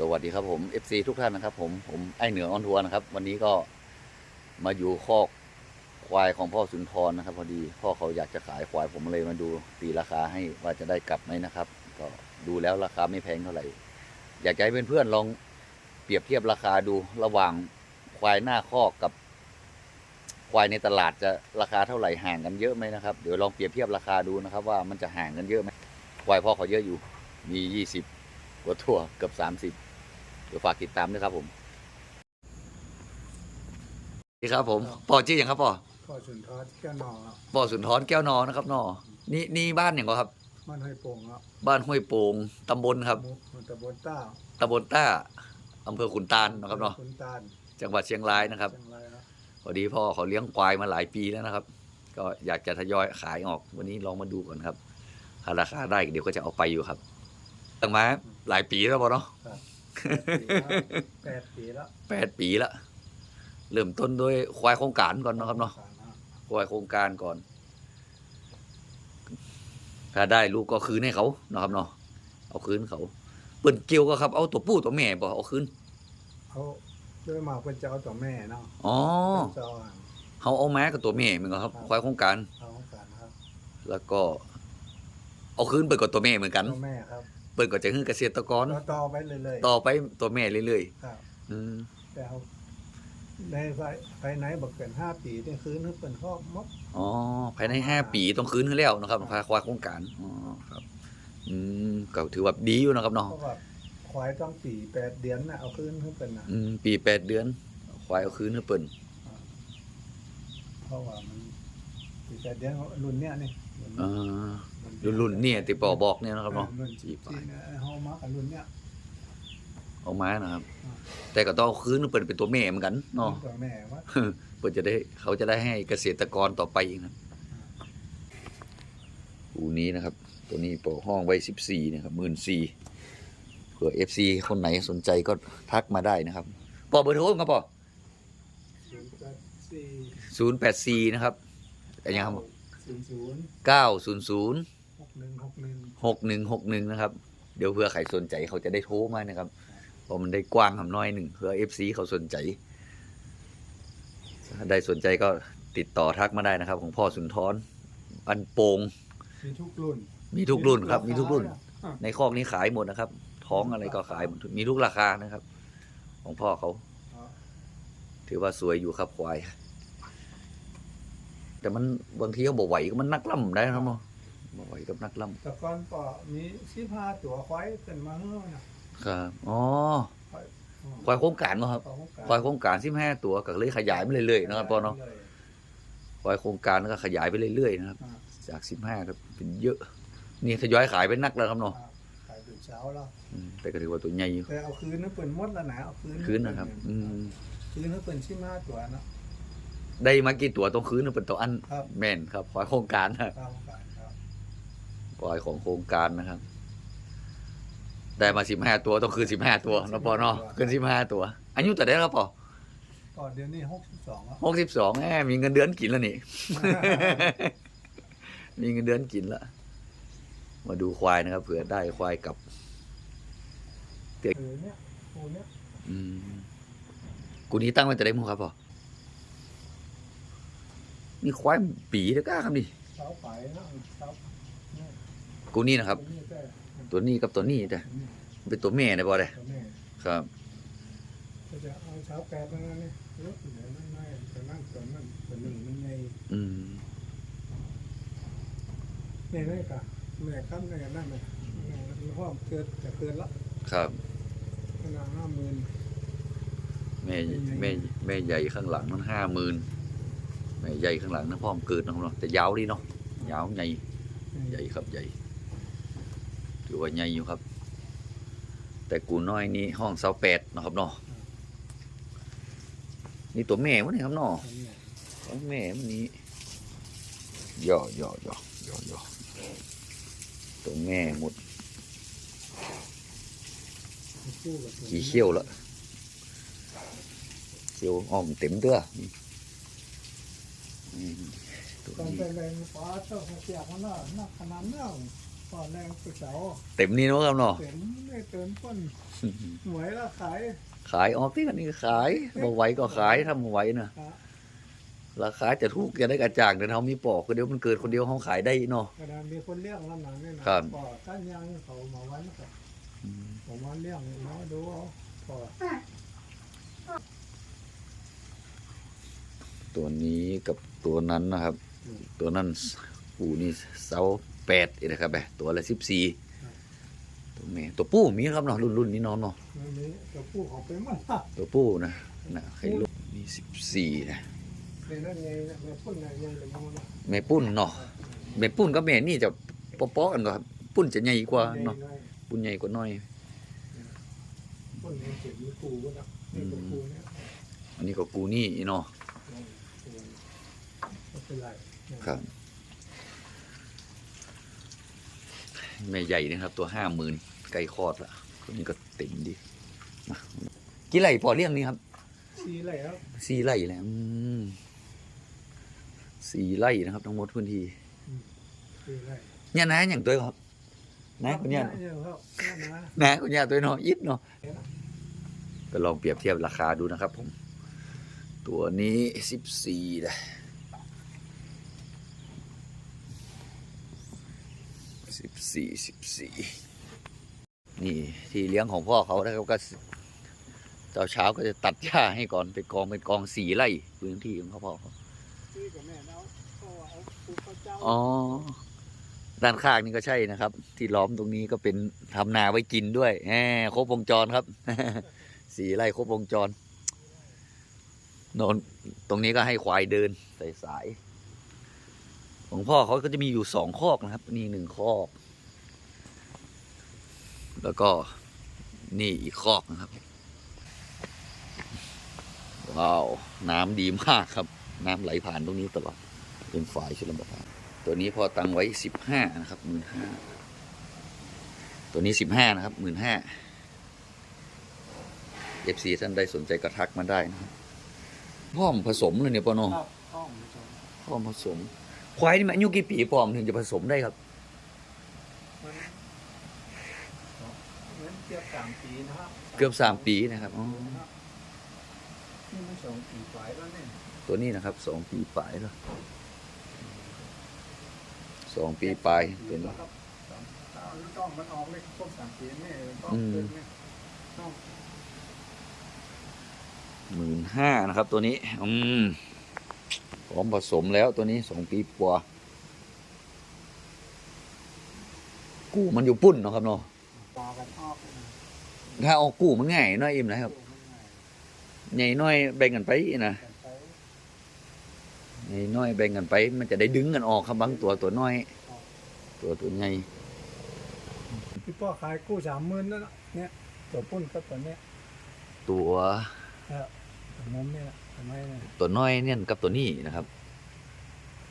สวัสดีครับผม FC ทุกท่านนะครับผมผมไอเหนือออนทัวร์นะครับ วันนี้ก็มาอยู่คอกควายของพ่อสุนทรนะครับ พอดีพ่อเขาอยากจะขายควายผมเลยมาดูตีราคาให้ว่าจะได้กลับไหมนะครับ ก็ดูแล้วราคาไม่แพงเท่าไหร่ อยากจะให้เพื่อนๆลองเปรียบเทียบราคาดูระหว่างควายหน้าคอกกับ ควายในตลาดจะราคาเท่าไหร่ห่างกันเยอะไหมนะครับเดี๋ยวลองเปรียบเทียบราคาดูนะครับ ว่ามันจะห่างกันเยอะไหมควายพ่อเขาเยอะอยู่มียี่สิบกว่าตัวเกือบสามสิบ ดี๋ยวฝากติดตามด้วยครับผมนี่ครับผมปอชื่ออย่างครับปอพ่อสุนทรแก้วนองครับปอสุนทรแก้วนอนะครับนอนี่นี่บ้านอย่างก็ครับ มันให้โป่งครับบ้านห้วยโป่งตำบลครับมุกมันตะบนต้าตำบลต้าอำเภอขุนตาลนะครับเนาะขุนตาลจังหวัดเชียงรายนะครับ เชียงรายครับพอดีพ่อเขาเลี้ยงควายมาหลายปีแล้วนะครับ ก็อยากจะทยอยขายออก วันนี้ลองมาดูก่อนครับถ้าราคาได้เดี๋ยวก็จะเอาไปอยู่ครับตั้งมาหลายปีแล้วปอเนาะ แปดปีแล้วแปดปีละเริ่มต้นด้วยควายโครงการก่อนเนาะครับเนาะควายโครงการก่อน ถ้าได้ลูกก็คืนให้เขาเนาะครับเนาะเอาคืนเขาเปิ่นเกี่ยวก็ครับเอาตัวผู้ตัวแม่บ่เอาคืนเขาด้วยมาเป็นเจ้าตัวแม่เนาะอ๋อเป็นเจ้าอ่างเขาเอาแม้กับตัวแม่เหมือนกันครับครับควายโครงการเขาของกันครับ แล้วก็เอาคืนเปิดกับตัวแม่เหมือนกันตัวแม่ครับ เปิดก็จะคือเกษตรกรต่อต่อไปเรื่อยต่อไปตัวแม่เรื่อยๆครับๆอืมแต่เขาในไฟไฟไหนบอกเกินห้าปีนี่คืนนึกเป็นข้อมด อ๋อภายในห้าปีต้องคืนให้แล้วนะครับควายควายโครงการอ๋อครับอืมก็ถือว่าดีอยู่นะครับเนาะเพราะว่าควายต้องปีแปดเดือนน่ะเอาคืนนึกเป็นน่ะอืมปีแปดเดือน ควายเอาคืนให้เปิ่นเพราะว่ามันปีแปดเดือนรุ่นเนี้ยนี่อ่า รุ่นรุ่นเนี่ยติปอบอกเนี่ยนะครับเนาะรุ่นสี่ที่ปลายเฮามากับรุ่นเนี้ยเอาไม้นะครับอ่าแต่ก็ต้องเอาคืนเปิดเป็นตัวแม่เหมือนกันเนาะตัวแม่ว่าเปิดจะได้เขาจะได้ให้เกษตรกรต่อไปอีกนะอูนี้นะครับ ตัวนี้ปอห้องไว้สิบสี่นะครับหมื่นสี่เผื่อเอฟซีคนไหนสนใจก็ทักมาได้นะครับปอเบอร์โทรครับปอศูนย์แปดสี่ศูนย์แปดสี่นะครับแต่ยังครับศูนย์ศูนย์เก้าศูนย์ศูนย์ หกหนึ่งหกหนึ่งหกหนึ่งหกหนึ่งนะครับ เดี๋ยวเผื่อใครสนใจเขาจะได้โทรมานะครับเพราะมันได้กว้างคำน้อยหนึ่งเผื่อเอฟซีเขาสนใจถ้าได้สนใจก็ติดต่อทักมาได้นะครับ ของพ่อสุนทรอันโปงมีทุกรุ่น มีทุกรุ่นครับ มีทุกรุ่นอะในคอกนี้ขายหมดนะครับ ท้องอะไรก็ขายหมดมีทุกราคานะครับ ของพ่อเขาอะถือว่าสวยอยู่ครับควาย แต่มันบางทีเขาบอกไหวก็มันนักล่ำได้นะครับเนาะ บอกไหวกับนักล่แต่ก่อนก็มีสิบห้าตัวควายเป็นมาเฮ้อนะำครับอ๋อควายควายโครงการเนาะครับควายโครงการสิบห้าตัวก็เลยขยายมาเรื่อยๆนะครับพ่อเนาะควายโครงการก็ขยายไปเรื่อยๆนะครับอ่าจากสิบห้าก็เป็นเยอะ นี่ทยอยขายเป็นนักแล้วครับเนาะอะขายตื่นเช้าแล้วอืมแต่ก็ถือว่าตัวใหญ่อยู่แต่เอาคืนนึกเป็นหมดแล้วนะเอาคืนคืนนะครับ อืมคืนนึกเป็นสิบห้าตัวนะได้มากี่ตัวต้องคืนเป็นตัวอันครับแม่นครับควายโครงการนะ ตามการครับควายของโครงการนะครับ ได้มาสิบห้าตัวต้องคืนสิบห้าตัวนะปอเนาะคืนสิบห้าตัว อายุแต่ได้แล้วปอก็เดี๋ยวนี้หกสิบสองแล้วหกสิบสองแหมมีเงินเดือนกินแล้วนี่ มีเงินเดือนกินแล้วมาดูควายนะครับเผื่อได้ควายกลับคือเนี่ยกูเนี่ยอืมกูนี้ตั้งไว้แต่ได้มั้งครับปอนี่ควายปีเด้อกล้าครับดิเช้าไปนะเช้าเนี่ย กูนี่นะครับนี่แต่ตัวนี้กับตัวนี้แต่เป็นตัวแม่นะปอเลยตัวแม่ครับก็จะเอาเช้าแปดนั่นนี่รถเดี๋ยวนั่นไม่ตัวนั่นตัวนั่นตัวหนึ่งมันไงอืมนี่นี่ค่ะแม่ครับแม่นั่นเลยแม่พ่อเกิดจะเกิดละครับขนาดห้าหมื่นแม่แม่แม่ใหญ่ข้างหลังมันห้าหมื่นแม่ใหญ่ข้างหลังนะพ่อมนเกิดนะครับเนาะแต่ยาวดีเนาะยาวใหญ่ใหญ่ครับใหญ่ ถือว่าใหญ่อยู่ครับ แต่กูน้อยนี่ห้องเสาแปดนะครับเนาะนี่ตัวแม่วะเนี่ยครับเนาะตัวแม่มันนี้ย่อย่อย่อย่อย่อตัวแม่หมดขี้เขี้ยวล้วเขี้ยวอ้อมเต็มเตื้อนี่นี่ตัวตอน นี้เป็นแรงฟ้าเจ้าเสียมันน่ะนักขนาดนั้นพพ่อแรงไปเสาเต็มนี่เนาะครับเนาะเต็มไม่เติมก้นหวยแล้วขายขายออกที่กันนี่ก็ขายบ่ไหวก็ขายทำไหวนะอะราคาจะถูกจะได้กระจ่างแต่เขามีปอกคนเดียวมันเกิดคนเดียวเขาขายได้เนาะกระดานมีคนเลี้ยงแล้วหนังนี่นะครับพ่อตั้งยังเขามาวันนะครับผมว่าเลี้ยงเนาะดูเอาพ่อตัวนี้กับตัวนั้นนะครับ ตัวนั้นปูนี่เสา แปดเองนะครับแบบตัวละสิบสี่ตัวแม่ตัวปูมีครับเนาะรุ่นรุ่นนี้เน้องเนาะมันมีกระปูเขาไปหมันละตัวปูนะนะไข่ลูกมีสิบสี่นะในนั้นไงนะแม่พ่นไงไงเลยมองนะแม่ปุ้นเนาะแม่ปุ้นกับแม่นี่จะปอๆกันก็ครับปุ้นจะใหญ่กว่าเนาะไงปุ้นใหญ่กว่าน้อยพ่นไงเก็บมีปูก็นะนี่กระปูเนี่ยอันนี้ก็กูนี่เนาะไม่เป็นไร ครับ แม่ใหญ่นะครับ ตัวห้าหมื่นไก่คลอดละตัวนี้ก็เต็มดีมากี่ไร่พอเลี้ยงนี่ครับสีอะไรครับสี่ไร่แหละอืมสี่ไร่นะครับทั้งหมดพื้นที่สีอะไรเนี่ยนะอย่างตัวครับนะคุณเนี่ยเนี่ยครับเนี่ยนะนะคุณเนี่ยตัวเนาะยิบเนาะก็ลองเปรียบเทียบราคาดูนะครับผม ตัวนี้สิบสี่นะ สิบสี่สิบสี่นี่ที่เลี้ยงของพ่อเขานะครับก็เจ้าเช้าก็จะตัดหญ้าให้ก่อนเป็นกองเป็นกองสี่ไร่พื้นที่ของเขาพ่อเขาสีกับแม่เนาะก็เอาปูพระเจ้าอ๋อ ด้านข้างนี่ก็ใช่นะครับ ที่ล้อมตรงนี้ก็เป็นทำนาไว้กินด้วยแหมครบวงจรครับสี่ไร่ครบวงจร โนนตรงนี้ก็ให้ควายเดินใส่สาย ของพ่อเขาก็จะมีอยู่สองคอกนะครับ นี่หนึ่งคอก แล้วก็นี่อีกคอกนะครับ ว้าว น้ำดีมากครับ น้ำไหลผ่านตรงนี้ตลอด เป็นฝ่ายชลประทานตัวนี้พอตังไว้สิบห้านะครับหมื่นห้าตัวนี้สิบห้านะครับหมื่นห้าเอฟซีท่านใดสนใจกระทักมาได้นะครับพ่อมผสมเลยเนี่ยปอนอครับห้องผู้ชมพ่อมผสม ควายนี่มันอายุกี่ปีปอมถึงจะผสมได้ครับมันเหมือนเกือบสามปีนะครับเกือบสามปีนะครับอ๋อนี่มันสองปีฝ่ายแล้วเนี่ยตัวนี้นะครับสองปีปลายแล้วสองปีปลายเป็นแล้วครับสองเอาลูกต้องมันออกเลยครบสามปีนี่ต้องอืมเกินเนี่ยต้องหมื่นห้านะครับตัวนี้ อืม พร้อมผสมแล้วตัวนี้สองปีกว่ากูมันอยู่ปุ้นเนาะครับเนาะปลากันออกนะถ้าเอากูมันง่ายน้อยอิ่มนะครับดูมันง่ายใหญ่น้อยแบ่งกันไปนะกันไปใหญ่น้อยแบ่งกันไป มันจะได้ดึงกันออกครับบางตัวตัวน้อย ตัวตัวใหญ่พี่ป้อขายกู้สามหมื่นแล้วนะเนี่ยตัวปุ้นก็ตัวเนี้ยตัวตัวมุมเนี่ย นะทำไมเนี่ยตัวน้อยเนี่ยกับตัวนี้นะครับ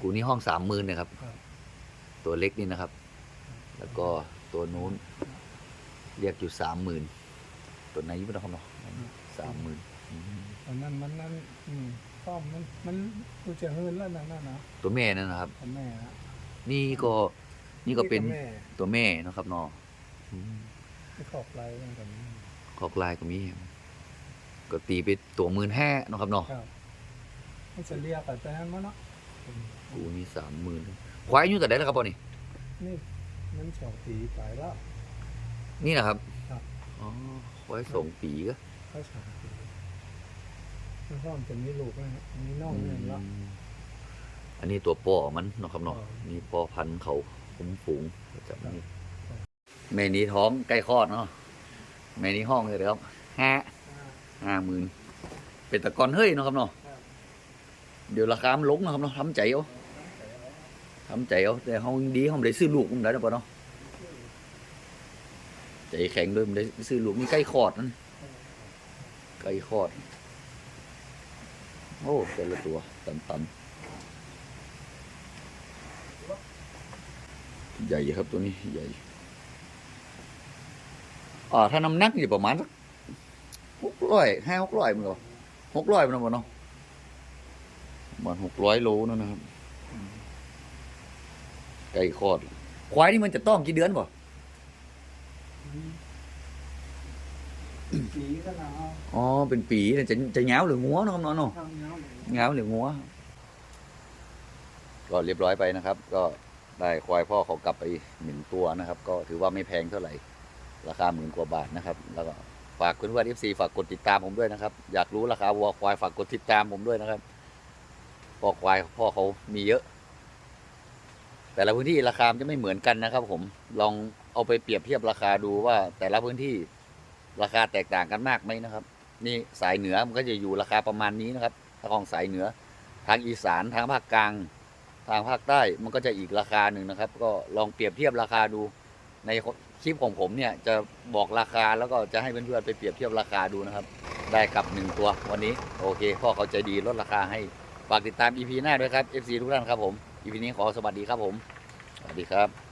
กูนี่ห้องสามหมื่นนะครับครับ ตัวเล็กนี่นะครับ แล้วก็ตัวนู้น เรียกอยู่สามหมื่นตัวไหนอยุ่งนะครับเนาะสามหมื่นอันนั้นมันนั่นอืมป้อมมันมันกูจะเฮินแล้วนะนั่นนะตัวแม่นั่นนะครับพ่อแม่นะนี่ก็นี่ก็เป็นแม่ตัวแม่นะครับเนาะอืมที่ขอบไรตั้งแต่นี้คอกลายก็มี ก็ตีไปตัวหมื่นห้านะครับเนาะครับมันจะเรียกกันแต่นั้นมั้งเนาะกูนี่สามหมื่นควายอายู่แต่ได้แล้วครับพ่อนี่นี่มันสองปีไปแล้ว นี่นะครับครับ อ๋อควายสองปีก็เขาสองปีแล้วก็มันจะมีลูกนะฮะมีน้องหนึ่งแล้วอืมอันนี้ตัวป่อมันเนาะครับเนาะอ๋อนี่ป่อพันธุ์เขาคุ้มฝูงจะนี่ครับ แม่นี้ท้องใกล้คลอดเนาะแม่นี้ห้องเลยครับห้าอ่า ห้าหมื่นเป็นตะกอนเฮ้ยเนาะครับเนาะเดี๋ยวราคามันลงนะครับเนาะทำใจเอาทำใจเอาแต่เขาดีเขาไม่ได้ซื้อลูกมันได้หรือเปล่าเนาะใจแข็งด้วยมันได้ซื้อลูกนี่ใกล้คอดนั่นใกล้คอด โอ้แต่ละตัวตันๆใหญ่ครับตัวนี้ใหญ่อ่าถ้าน้ำหนักอยู่ประมาณสัก หกร้อยห้าหกร้อยมันก็หกร้อยมันก็เนาะประมาณหกร้อยโลนั่นนะครับ ไก่คลอด ควายนี่มันจะต้องกี่เดือนบ่สีก็หนาวอ๋อ เป็นปีเนี่ยจะจะเหงาหรืองัวเนาะครับเนาะเนาะทำเนาะเหงาหรืองัวก็เรียบร้อยไปนะครับ ก็ได้ควายพ่อเขากลับไปหนึ่งตัวนะครับ ก็ถือว่าไม่แพงเท่าไหร่ ราคาหมื่นกว่าบาทนะครับ แล้วก็ ฝากเพื่อนๆ FC ฝากกดติดตามผมด้วยนะครับ อยากรู้ราคาวัวควายฝากกดติดตามผมด้วยนะครับพ่อควายพ่อเขามีเยอะ แต่ละพื้นที่ราคาจะไม่เหมือนกันนะครับ ผมลองเอาไปเปรียบเทียบราคาดูว่า แต่ละพื้นที่ราคาแตกต่างกันมากไหมนะครับ นี่สายเหนือมันก็จะอยู่ราคาประมาณนี้นะครับ ถ้าของสายเหนือ ทางอีสานทางภาคกลาง ทางภาคใต้มันก็จะอีกราคาหนึ่งนะครับ ก็ลองเปรียบเทียบราคาดูใน คลิปของผมเนี่ยจะบอกราคาแล้วก็จะให้เพื่อนๆไปเปรียบเทียบราคาดูนะครับ ได้กับหนึ่งตัววันนี้ โอเคพ่อเขาใจดีลดราคาให้ฝากติดตาม EP หน้าด้วยครับ FC ทุกท่านครับผม EP นี้ขอสวัสดีครับผม สวัสดีครับ